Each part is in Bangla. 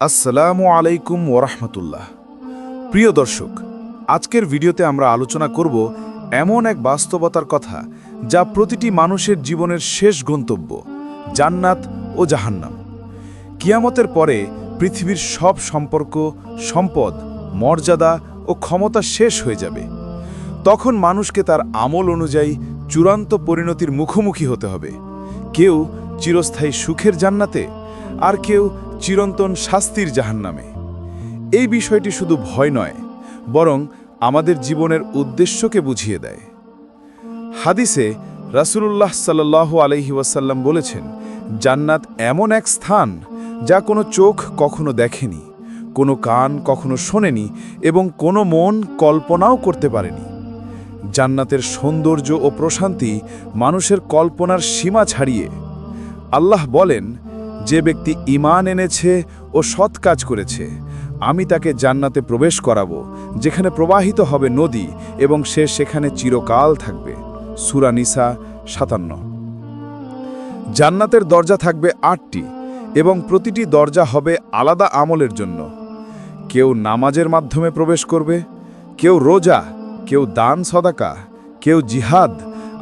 আসসালামু আলাইকুম ওরহমতুল্লাহ। প্রিয় দর্শক, আজকের ভিডিওতে আমরা আলোচনা করব এমন এক বাস্তবতার কথা যা প্রতিটি মানুষের জীবনের শেষ গন্তব্য, জান্নাত ও জাহান্নাম। কিয়ামতের পরে পৃথিবীর সব সম্পর্ক, সম্পদ, মর্যাদা ও ক্ষমতা শেষ হয়ে যাবে। তখন মানুষকে তার আমল অনুযায়ী চূড়ান্ত পরিণতির মুখোমুখি হতে হবে। কেউ চিরস্থায়ী সুখের জান্নাতে, আর কেউ চিরন্তন শাস্তির জাহান্নামে। এই বিষয়টি শুধু ভয় নয়, বরং আমাদের জীবনের উদ্দেশ্যকে বুঝিয়ে দেয়। হাদিসে রাসূলুল্লাহ সাল্লাহ আলহি ওয়াসাল্লাম বলেছেন, জান্নাত এমন এক স্থান যা কোনো চোখ কখনো দেখেনি, কোনো কান কখনো শোনেনি এবং কোনো মন কল্পনাও করতে পারেনি। জান্নাতের সৌন্দর্য ও প্রশান্তি মানুষের কল্পনার সীমা ছাড়িয়ে। আল্লাহ বলেন যে ব্যক্তি ইমান এনেছে ও সৎ কাজ করেছে, আমি তাকে জান্নাতে প্রবেশ করাবো, যেখানে প্রবাহিত হবে নদী এবং সে সেখানে চিরকাল থাকবে। সুরানিসা সাতান্ন। জান্নাতের দরজা থাকবে আটটি এবং প্রতিটি দরজা হবে আলাদা আমলের জন্য। কেউ নামাজের মাধ্যমে প্রবেশ করবে, কেউ রোজা, কেউ দান সদাকা, কেউ জিহাদ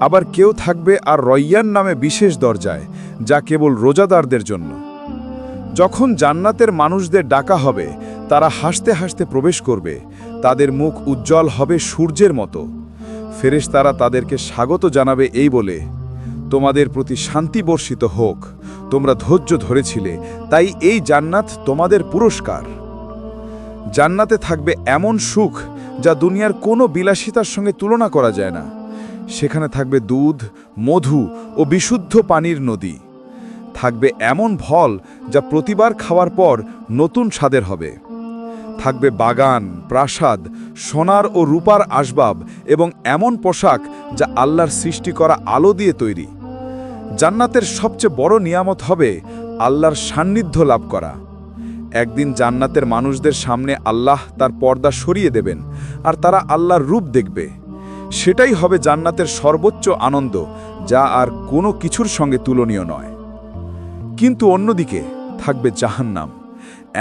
আবার কেউ থাকবে আর রয়্যান নামে বিশেষ দরজায়, যা কেবল রোজাদারদের জন্য। যখন জান্নাতের মানুষদের ডাকা হবে, তারা হাসতে হাসতে প্রবেশ করবে, তাদের মুখ উজ্জ্বল হবে সূর্যের মতো। ফেরেশ তারা তাদেরকে স্বাগত জানাবে এই বলে, তোমাদের প্রতি শান্তি বর্ষিত হোক, তোমরা ধৈর্য ধরেছিলে, তাই এই জান্নাত তোমাদের পুরস্কার। জান্নাতে থাকবে এমন সুখ যা দুনিয়ার কোনো বিলাসিতার সঙ্গে তুলনা করা যায় না। সেখানে থাকবে দুধ, মধু ও বিশুদ্ধ পানির নদী। থাকবে এমন ফল যা প্রতিবার খাওয়ার পর নতুন স্বাদের হবে। থাকবে বাগান, প্রাসাদ, সোনার ও রূপার আসবাব এবং এমন পোশাক যা আল্লাহর সৃষ্টি করা আলো দিয়ে তৈরি। জান্নাতের সবচেয়ে বড় নিয়ামত হবে আল্লাহর সান্নিধ্য লাভ করা। একদিন জান্নাতের মানুষদের সামনে আল্লাহ তার পর্দা সরিয়ে দেবেন আর তারা আল্লাহর রূপ দেখবে। সেটাই হবে জান্নাতের সর্বোচ্চ আনন্দ, যা আর কোনো কিছুর সঙ্গে তুলনীয় নয়। কিন্তু অন্যদিকে থাকবে জাহান্নাম,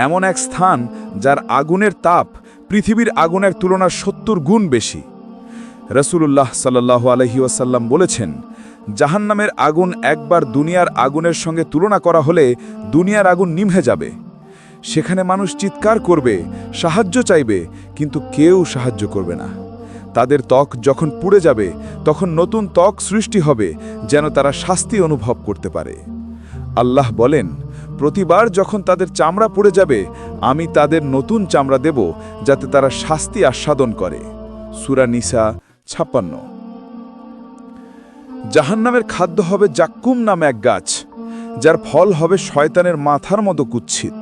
এমন এক স্থান যার আগুনের তাপ পৃথিবীর আগুনের তুলনার সত্তর গুণ বেশি। রসুল্লাহ সাল্লাহ আলহি ওয়াসাল্লাম বলেছেন, জাহান্নামের আগুন একবার দুনিয়ার আগুনের সঙ্গে তুলনা করা হলে দুনিয়ার আগুন নিভে যাবে। সেখানে মানুষ চিৎকার করবে, সাহায্য চাইবে, কিন্তু কেউ সাহায্য করবে না। তাদের ত্বক যখন পুড়ে যাবে, তখন নতুন ত্বক সৃষ্টি হবে, যেন তারা শাস্তি অনুভব করতে পারে। আল্লাহ বলেন, প্রতিবার যখন তাদের চামড়া পড়ে যাবে, আমি তাদের নতুন চামড়া দেব, যাতে তারা শাস্তি আস্বাদন করে। সুরা নিসা ছাপ্পান্ন। জাহান্নামের খাদ্য হবে জাক্কুম নামে এক গাছ, যার ফল হবে শয়তানের মাথার মতো কুচ্ছিত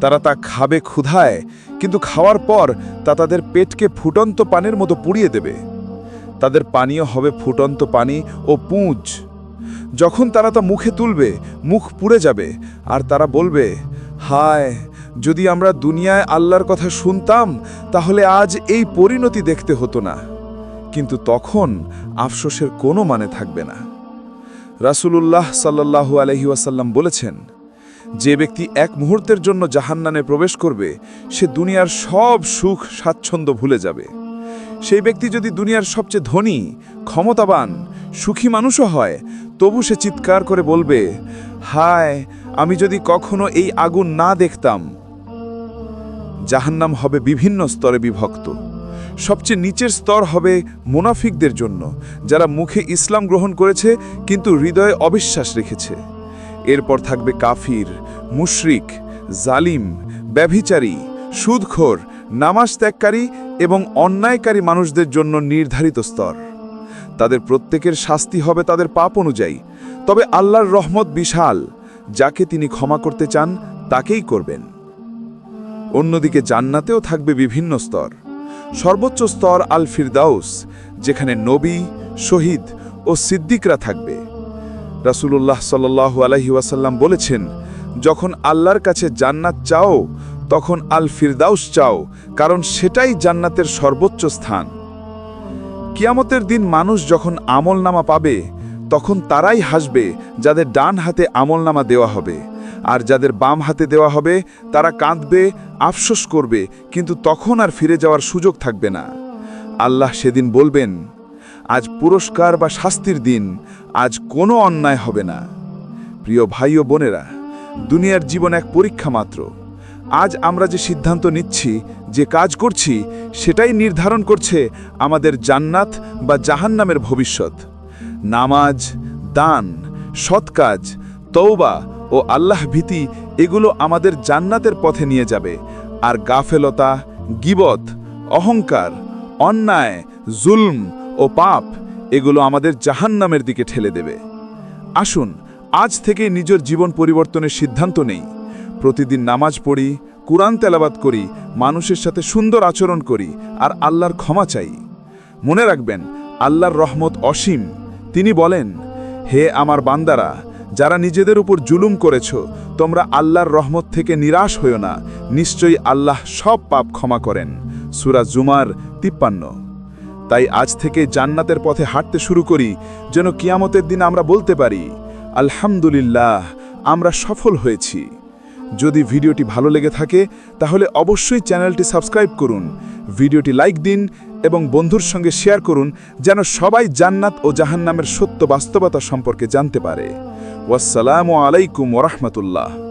তারা তা খাবে ক্ষুধায়, কিন্তু খাওয়ার পর তা তাদের পেটকে ফুটন্ত পানির মতো পুড়িয়ে দেবে। তাদের পানীয় হবে ফুটন্ত পানি ও পুঁজ। যখন তারা তা মুখে তুলবে, মুখ পুড়ে যাবে, আর তারা বলবে, হায়, যদি আমরা দুনিয়ায় আল্লাহর কথা শুনতাম, তাহলে আজ এই পরিণতি দেখতে হতো না। কিন্তু তখন আফসোসের কোনো মানে থাকবে না। রাসূলুল্লাহ সাল্লাল্লাহু আলহি ওয়াসাল্লাম বলেছেন যে ব্যক্তি এক মুহূর্তের জন্য জাহান্নানে প্রবেশ করবে, সে দুনিয়ার সব সুখ স্বাচ্ছন্দ্য ভুলে যাবে। সেই ব্যক্তি যদি দুনিয়ার সবচেয়ে ধনী, ক্ষমতাবান, সুখী মানুষও হয়, তবু সে চিৎকার করে বলবে, হায়, আমি যদি কখনো এই আগুন না দেখতাম। জাহান্নাম হবে বিভিন্ন স্তরে বিভক্ত। সবচেয়ে নিচের স্তর হবে মুনাফিকদের জন্য, যারা মুখে ইসলাম গ্রহণ করেছে, কিন্তু হৃদয়ে অবিশ্বাস রেখেছে। এরপর থাকবে কাফির, মুশরিক, জালিম, ব্যভিচারী, সুদখোর নামাজ ত্যাগকারী এবং অন্যায়কারী মানুষদের জন্য নির্ধারিত স্তর। তাদের প্রত্যেকের শাস্তি হবে তাদের পাপ অনুযায়ী, তবে আল্লাহর রহমত বিশাল, যাকে তিনি ক্ষমা করতে চান, তাকেই করবেন। অন্যদিকে জান্নাতেও থাকবে বিভিন্ন স্তর। সর্বোচ্চ স্তর আল ফিরদাউস যেখানে নবী, শহীদ ও সিদ্দিকরা থাকবে। রাসূলুল্লাহ সাল্লাল্লাহু আলাইহি ওয়াসাল্লাম বলেছেন, যখন আল্লাহর কাছে জান্নাত চাও, তখন আল ফিরদাউস চাও, কারণ সেটাই জান্নাতের সর্বোচ্চ স্থান। কিয়ামতের দিন মানুষ যখন আমলনামা পাবে, তখন তারাই হাসবে, যাদের ডান হাতে আমলনামা দেওয়া হবে। আর যাদের বাম হাতে দেওয়া হবে, তারা কাঁদবে, আফসোস করবে, কিন্তু তখন আর ফিরে যাওয়ার সুযোগ থাকবে না। আল্লাহ সেদিন বলবেন আজ পুরস্কার বা শাস্তির দিন, আজ কোনো অন্যায় হবে না। প্রিয় ভাই ও বোনেরা, দুনিয়ার জীবন এক পরীক্ষা মাত্র। আজ আমরা যে সিদ্ধান্ত নিচ্ছি, যে কাজ করছি, সেটাই নির্ধারণ করছে আমাদের জান্নাত বা জাহান্নামের ভবিষ্যৎ। নামাজ, দান, সৎ কাজ তৌবা ও আল্লাহ ভীতি এগুলো আমাদের জান্নাতের পথে নিয়ে যাবে। আর গাফেলতা, গিবত, অহংকার, অন্যায়, জুলম ও পাপ, এগুলো আমাদের জাহান্নামের দিকে ঠেলে দেবে। আসুন, আজ থেকে নিজের জীবন পরিবর্তনের সিদ্ধান্ত নেই। প্রতিদিন নামাজ পড়ি, কুরআন তেলাবাদ করি, মানুষের সাথে সুন্দর আচরণ করি, আর আল্লাহর ক্ষমা চাই। মনে রাখবেন, আল্লাহর রহমত অসীম। তিনি বলেন, হে আমার বান্দারা, যারা নিজেদের উপর জুলুম করেছ, তোমরা আল্লাহর রহমত থেকে নিরাশ হইও না। নিশ্চয়ই আল্লাহ সব পাপ ক্ষমা করেন। সুরা জুমার তিপ্পান্ন। তাই আজ থেকে জান্নাতের পথে হাঁটতে শুরু করি, যেন কিয়ামতের দিন আমরা বলতে পারি, আলহামদুলিল্লাহ, আমরা সফল হয়েছি। যদি ভিডিওটি ভালো লেগে থাকে, তাহলে অবশ্যই চ্যানেলটি সাবস্ক্রাইব করুন, ভিডিওটি লাইক দিন এবং বন্ধুর সঙ্গে শেয়ার করুন, যেন সবাই জান্নাত ও জাহান্নামের সত্য বাস্তবতা সম্পর্কে জানতে পারে। ওয়াসসালামু আলাইকুম ওরহমতুল্লাহ